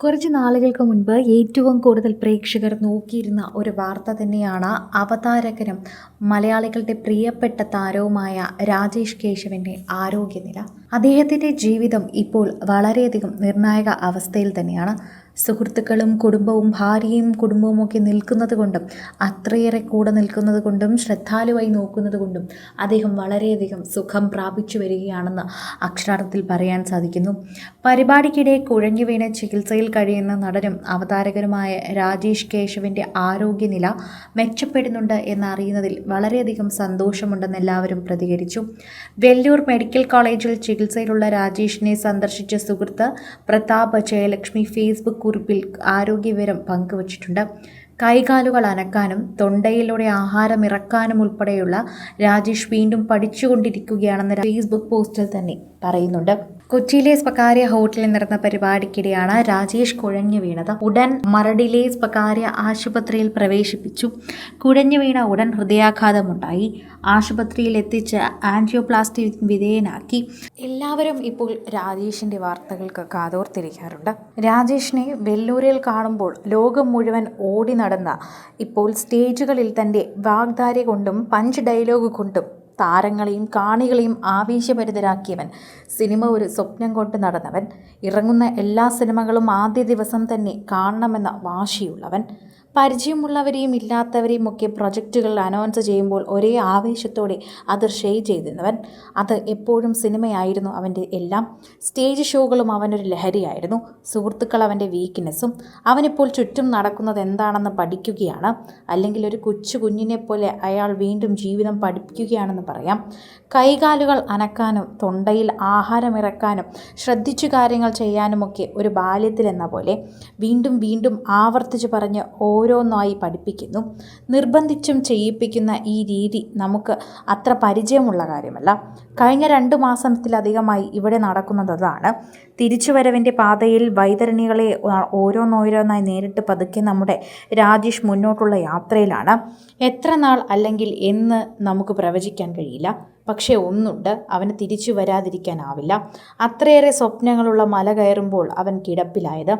കുറച്ച് നാളുകൾക്ക് മുൻപ് ഏറ്റവും കൂടുതൽ പ്രേക്ഷകർ നോക്കിയിരുന്ന ഒരു വാർത്ത തന്നെയാണ് അവതാരകനും മലയാളികളുടെ പ്രിയപ്പെട്ട താരവുമായ രാജേഷ് കേശവന്റെ ആരോഗ്യനില. അദ്ദേഹത്തിന്റെ ജീവിതം ഇപ്പോൾ വളരെയധികം നിർണായക അവസ്ഥയിൽ തന്നെയാണ്. സുഹൃത്തുക്കളും കുടുംബവും ഭാര്യയും കുടുംബവും ഒക്കെ നിൽക്കുന്നത് കൊണ്ടും അത്രയേറെ കൂടെ നിൽക്കുന്നത് കൊണ്ടും ശ്രദ്ധാലുവായി നോക്കുന്നത് കൊണ്ടും അദ്ദേഹം വളരെയധികം സുഖം പ്രാപിച്ചു വരികയാണെന്ന് അക്ഷരാർത്ഥത്തിൽ പറയാൻ സാധിക്കുന്നു. പരിപാടിക്കിടെ കുഴഞ്ഞു വീണ് ചികിത്സയിൽ കഴിയുന്ന നടനും അവതാരകനുമായ രാജേഷ് കേശവിന്റെ ആരോഗ്യനില മെച്ചപ്പെടുന്നുണ്ട് എന്നറിയുന്നതിൽ വളരെയധികം സന്തോഷമുണ്ടെന്ന് എല്ലാവരും പ്രതികരിച്ചു. വെല്ലൂർ മെഡിക്കൽ കോളേജിൽ ചികിത്സയിലുള്ള രാജേഷിനെ സന്ദർശിച്ച സുഹൃത്ത് പ്രതാപ് ജയലക്ഷ്മി ഫേസ്ബുക്ക് കുറിപ്പിൽ ആരോഗ്യവിവരം പങ്കുവച്ചിട്ടുണ്ട്. കൈകാലുകൾ അനക്കാനും തൊണ്ടയിലൂടെ ആഹാരം ഇറക്കാനും ഉൾപ്പെടെയുള്ള രാജേഷ് വീണ്ടും പഠിച്ചുകൊണ്ടിരിക്കുകയാണെന്ന ഫേസ്ബുക്ക് പോസ്റ്റിൽ തന്നെ. പറയുന്നുണ്ട്. കൊച്ചിയിലെ സ്വകാര്യ ഹോട്ടലിൽ നടന്ന പരിപാടിക്കിടെയാണ് രാജേഷ് കുഴഞ്ഞു വീണത്. ഉടൻ മരടിലെ സ്വകാര്യ ആശുപത്രിയിൽ പ്രവേശിപ്പിച്ചു. കുഴഞ്ഞു വീണ ഉടൻ ഹൃദയാഘാതമുണ്ടായി. ആശുപത്രിയിൽ എത്തിച്ച് ആൻജിയോപ്ലാസ്റ്റി വിധേയനാക്കി. എല്ലാവരും ഇപ്പോൾ രാജേഷിന്റെ വാർത്തകൾക്ക് കാതോർത്തിരിക്കാറുണ്ട്. രാജേഷിനെ വെല്ലൂരിൽ കാണുമ്പോൾ ലോകം മുഴുവൻ ഓടി നടന്ന ഇപ്പോൾ സ്റ്റേജുകളിൽ തന്റെ വാഗ്ദാരി കൊണ്ടും പഞ്ച് ഡയലോഗ് കൊണ്ടും താരങ്ങളെയും കാണികളെയും ആവേശഭരിതരാക്കിയവൻ. സിനിമ ഒരു സ്വപ്നം കൊണ്ട് നടന്നവൻ. ഇറങ്ങുന്ന എല്ലാ സിനിമകളും ആദ്യ ദിവസം തന്നെ കാണണമെന്ന വാശിയുള്ളവൻ. പരിചയമുള്ളവരെയും ഇല്ലാത്തവരെയും ഒക്കെ പ്രൊജക്റ്റുകൾ അനൗൺസ് ചെയ്യുമ്പോൾ ഒരേ ആവേശത്തോടെ അത് ഷെയ് ചെയ്തിരുന്നവൻ. അത് എപ്പോഴും സിനിമയായിരുന്നു അവന്റെ എല്ലാം. സ്റ്റേജ് ഷോകളും അവനൊരു ലഹരിയായിരുന്നു. സുഹൃത്തുക്കൾ അവന്റെ വീക്ക്നെസ്സും അവനിപ്പോൾ ചുറ്റും നടക്കുന്നത് എന്താണെന്ന് പഠിക്കുകയാണ്. അല്ലെങ്കിൽ ഒരു കൊച്ചു കുഞ്ഞിനെ പോലെ അയാൾ വീണ്ടും ജീവിതം പഠിപ്പിക്കുകയാണെന്ന് പറയാം. കൈകാലുകൾ അനക്കാനും തൊണ്ടയിൽ ആഹാരം ഇറക്കാനും ശ്രദ്ധിച്ചു കാര്യങ്ങൾ ചെയ്യാനുമൊക്കെ ഒരു ബാല്യത്തിലെന്ന പോലെ വീണ്ടും വീണ്ടും ആവർത്തിച്ച് പറഞ്ഞ് ഓരോന്നായി പഠിപ്പിക്കുന്നു. നിർബന്ധിച്ചും ചെയ്യിപ്പിക്കുന്ന ഈ രീതി നമുക്ക് അത്ര പരിചയമുള്ള കാര്യമല്ല. കഴിഞ്ഞ രണ്ട് മാസത്തിലധികമായി ഇവിടെ നടക്കുന്നത് അതാണ് തിരിച്ചുവരവിന്റെ പാതയിൽ വൈതരണികളെ ഓരോന്നോരോന്നായി നേരിട്ട് പതുക്കെ നമ്മുടെ രാജേഷ് മുന്നോട്ടുള്ള യാത്രയിലാണ്. എത്ര നാൾ അല്ലെങ്കിൽ എന്ന് നമുക്ക് പ്രവചിക്കാൻ കഴിയില്ല. പക്ഷേ ഒന്നുണ്ട് അവന് തിരിച്ചു വരാതിരിക്കാനാവില്ല. അത്രയേറെ സ്വപ്നങ്ങളുള്ള മല കയറുമ്പോൾ അവൻ കിടപ്പിലായത്.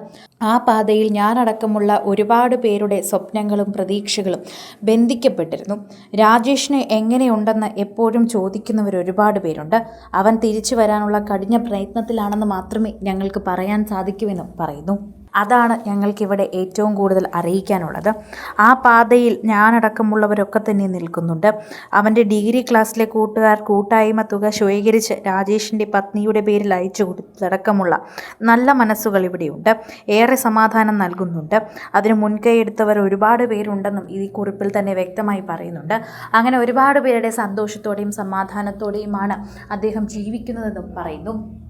ആ പാതയിൽ ഞാനടക്കമുള്ള ഒരുപാട് പേരുടെ സ്വപ്നങ്ങളും പ്രതീക്ഷകളും ബന്ധിക്കപ്പെട്ടിരുന്നു. രാജേഷിന് എങ്ങനെയുണ്ടെന്ന് എപ്പോഴും ചോദിക്കുന്നവർ ഒരുപാട് പേരുണ്ട്. അവൻ തിരിച്ചു വരാനുള്ള കഠിന പ്രയത്നത്തിലാണെന്ന് മാത്രമേ ഞങ്ങൾക്ക് പറയാൻ സാധിക്കുമെന്നും പറയുന്നു. അതാണ് ഞങ്ങൾക്കിവിടെ ഏറ്റവും കൂടുതൽ അറിയിക്കാനുള്ളത്. ആ പാതയിൽ ഞാനടക്കമുള്ളവരൊക്കെ തന്നെ നിൽക്കുന്നുണ്ട്. അവന്റെ ഡിഗ്രി ക്ലാസ്സിലെ കൂട്ടുകാർ കൂട്ടായ്മ തുക ശേഖരിച്ച് രാജേഷിന്റെ പത്നിയുടെ പേരിൽ അയച്ചു കൊടുത്തടക്കമുള്ള നല്ല മനസ്സുകൾ ഇവിടെയുണ്ട്. ഏറെ സമാധാനം നൽകുന്നുണ്ട്. അതിന് മുൻകൈ എടുത്തവർ ഒരുപാട് പേരുണ്ടെന്നും ഈ കുറിപ്പിൽ തന്നെ വ്യക്തമായി പറയുന്നുണ്ട്. അങ്ങനെ ഒരുപാട് പേരുടെ സന്തോഷത്തോടെയും സമാധാനത്തോടെയുമാണ് അദ്ദേഹം ജീവിക്കുന്നതെന്നും പറയുന്നു.